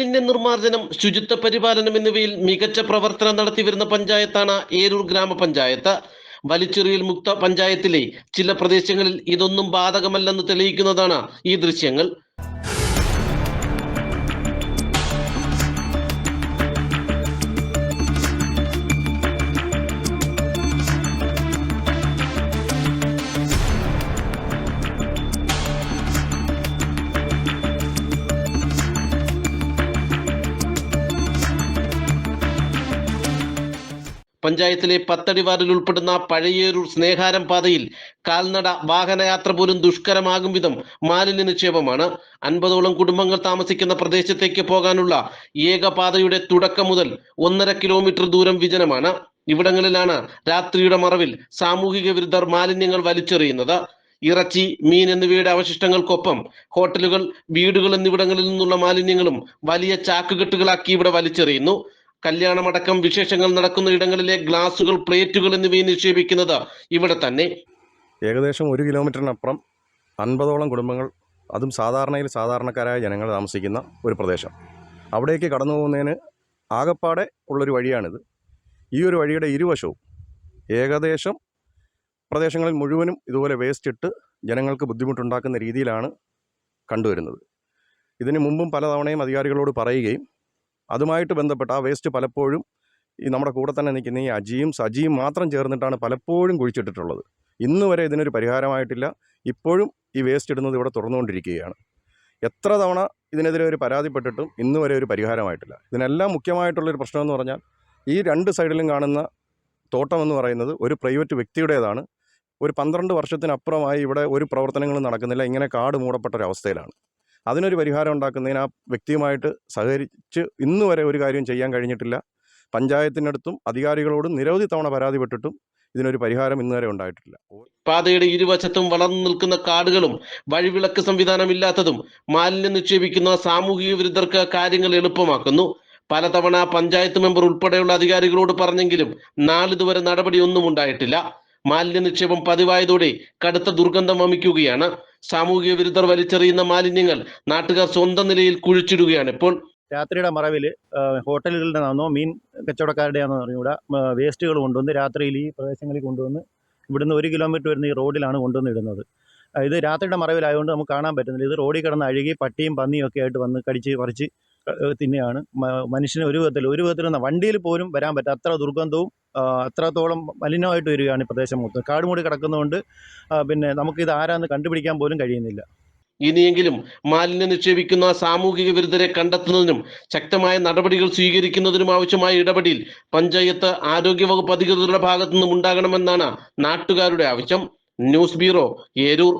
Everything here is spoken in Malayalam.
നിർമ്മാർജനം ശുചിത്വ പരിപാലനം എന്നിവയിൽ മികച്ച പ്രവർത്തനം നടത്തിവരുന്ന പഞ്ചായത്താണ് ഏരൂർ ഗ്രാമപഞ്ചായത്ത്. വലിച്ചെറിയൽ മുക്ത പഞ്ചായത്തിലെ ചില പ്രദേശങ്ങളിൽ ഇതൊന്നും ബാധകമല്ലെന്ന് തെളിയിക്കുന്നതാണ് ഈ ദൃശ്യങ്ങൾ. പഞ്ചായത്തിലെ പത്തടി ഉൾപ്പെടുന്ന പഴയേരൂർ സ്നേഹാരം പാതയിൽ കാൽനട വാഹനയാത്ര പോലും ദുഷ്കരമാകും വിധം മാലിന്യ നിക്ഷേപമാണ്. അൻപതോളം കുടുംബങ്ങൾ താമസിക്കുന്ന പ്രദേശത്തേക്ക് പോകാനുള്ള ഏകപാതയുടെ തുടക്കം മുതൽ ഒന്നര കിലോമീറ്റർ ദൂരം വിജനമാണ്. ഇവിടങ്ങളിലാണ് രാത്രിയുടെ മറവിൽ സാമൂഹിക വിരുദ്ധർ മാലിന്യങ്ങൾ വലിച്ചെറിയുന്നത്. ഇറച്ചി മീൻ എന്നിവയുടെ അവശിഷ്ടങ്ങൾക്കൊപ്പം ഹോട്ടലുകൾ വീടുകൾ എന്നിവിടങ്ങളിൽ നിന്നുള്ള മാലിന്യങ്ങളും വലിയ ചാക്കുകെട്ടുകളാക്കി ഇവിടെ വലിച്ചെറിയുന്നു. കല്യാണമടക്കം വിശേഷങ്ങൾ നടക്കുന്ന ഇടങ്ങളിലെ ഗ്ലാസുകൾ പ്ലേറ്റുകൾ എന്നിവയും നിക്ഷേപിക്കുന്നത് ഇവിടെ തന്നെ. ഏകദേശം ഒരു കിലോമീറ്ററിനപ്പുറം അൻപതോളം കുടുംബങ്ങൾ അതും സാധാരണയിൽ സാധാരണക്കാരായ ജനങ്ങൾ താമസിക്കുന്ന ഒരു പ്രദേശം. അവിടേക്ക് കടന്നു പോകുന്നതിന് ആകപ്പാടെ ഉള്ളൊരു വഴിയാണിത്. ഈ ഒരു വഴിയുടെ ഇരുവശവും ഏകദേശം പ്രദേശങ്ങളിൽ മുഴുവനും ഇതുപോലെ വേസ്റ്റ് ഇട്ട് ജനങ്ങൾക്ക് ബുദ്ധിമുട്ടുണ്ടാക്കുന്ന രീതിയിലാണ് കണ്ടുവരുന്നത്. ഇതിന് മുമ്പും പലതവണയും അധികാരികളോട് പറയുകയും അതുമായിട്ട് ബന്ധപ്പെട്ട ആ വേസ്റ്റ് പലപ്പോഴും ഈ നമ്മുടെ കൂടെ തന്നെ നിൽക്കുന്ന ഈ അജിയും സജിയും മാത്രം ചേർന്നിട്ടാണ് പലപ്പോഴും കുഴിച്ചിട്ടിട്ടുള്ളത്. ഇന്ന് വരെ ഇതിനൊരു പരിഹാരമായിട്ടില്ല. ഇപ്പോഴും ഈ വേസ്റ്റ് ഇടുന്നത് ഇവിടെ തുറന്നുകൊണ്ടിരിക്കുകയാണ്. എത്ര തവണ ഇതിനെതിരെ ഒരു പരാതിപ്പെട്ടിട്ടും ഇന്ന് വരെ ഒരു പരിഹാരമായിട്ടില്ല. ഇതിനെല്ലാം മുഖ്യമായിട്ടുള്ളൊരു പ്രശ്നമെന്ന് പറഞ്ഞാൽ ഈ രണ്ട് സൈഡിലും കാണുന്ന തോട്ടം എന്ന് പറയുന്നത് ഒരു പ്രൈവറ്റ് വ്യക്തിയുടേതാണ്. ഒരു പന്ത്രണ്ട് വർഷത്തിനപ്പുറമായി ഇവിടെ ഒരു പ്രവർത്തനങ്ങളും നടക്കുന്നില്ല. ഇങ്ങനെ കാട് മൂടപ്പെട്ട ഒരവസ്ഥയിലാണ് അതിനൊരു പരിഹാരം ഉണ്ടാക്കുന്നതിന് ആ വ്യക്തിയുമായിട്ട് സഹകരിച്ച് ഇന്ന് വരെ ഒരു കാര്യം ചെയ്യാൻ കഴിഞ്ഞിട്ടില്ല. പഞ്ചായത്തിനടുത്തും അധികാരികളോടും നിരവധി തവണ പരാതിപ്പെട്ടിട്ടും ഇതിനൊരു പരിഹാരം ഇന്ന് വരെ ഉണ്ടായിട്ടില്ല. പാതയുടെ ഇരുവശത്തും വളർന്നു നിൽക്കുന്ന കാടുകളും വഴിവിളക്ക് സംവിധാനമില്ലാത്തതും മാലിന്യം നിക്ഷേപിക്കുന്ന സാമൂഹിക വിരുദ്ധർക്ക് കാര്യങ്ങൾ എളുപ്പമാക്കുന്നു. പലതവണ പഞ്ചായത്ത് മെമ്പർ ഉൾപ്പെടെയുള്ള അധികാരികളോട് പറഞ്ഞെങ്കിലും നാളിതുവരെ നടപടിയൊന്നും ഉണ്ടായിട്ടില്ല. മാലിന്യ നിക്ഷേപം പതിവായതോടെ കടുത്ത ദുർഗന്ധം വമിക്കുകയാണ്. സാമൂഹിക വിരുദ്ധർ വലിച്ചെറിയുന്ന മാലിന്യങ്ങൾ നാട്ടുകാർ സ്വന്തം നിലയിൽ കുഴിച്ചിടുകയാണ്. ഇപ്പോൾ രാത്രിയുടെ മറവിൽ ഹോട്ടലുകളുടെ നിന്നാണോ മീൻ കച്ചവടക്കാരുടെ ആണെന്നോ അറിഞ്ഞുകൂടാ വേസ്റ്റുകൾ കൊണ്ടുവന്ന് രാത്രിയിൽ ഈ പ്രദേശങ്ങളിൽ കൊണ്ടുവന്ന് ഇവിടുന്ന് ഒരു കിലോമീറ്റർ വരുന്ന ഈ റോഡിലാണ് കൊണ്ടുവന്ന് ഇടുന്നത്. ഇത് രാത്രിയുടെ മറവിലായതുകൊണ്ട് നമുക്ക് കാണാൻ പറ്റുന്നില്ല. ഇത് റോഡിൽ കിടന്ന് അഴുകി പട്ടിയും പന്നിയും ഒക്കെ ആയിട്ട് വന്ന് കടിച്ച് പറിച്ച് തിന്നെയാണ്. മനുഷ്യന് ഒരു വിധത്തിൽ ഒരു വിധത്തിൽ വണ്ടിയിൽ പോലും വരാൻ പറ്റും അത്ര ദുർഗന്ധവും അത്രത്തോളം മലിനമായിട്ട് വരികയാണ് ഈ പ്രദേശം മൊത്തം. കാട് മൂടി കിടക്കുന്നതുകൊണ്ട് പിന്നെ പിന്നെ നമുക്കിത് ആരാന്ന് കണ്ടുപിടിക്കാൻ പോലും കഴിയുന്നില്ല. ഇനിയെങ്കിലും മാലിന്യം നിക്ഷേപിക്കുന്ന സാമൂഹിക വിരുദ്ധരെ കണ്ടെത്തുന്നതിനും ശക്തമായ നടപടികൾ സ്വീകരിക്കുന്നതിനും ആവശ്യമായ ഇടപെടൽ പഞ്ചായത്ത് ആരോഗ്യവകുപ്പ് അധികൃതരുടെ ഭാഗത്തു നിന്നും ഉണ്ടാകണമെന്നാണ് നാട്ടുകാരുടെ ആവശ്യം. News bureau Eroor.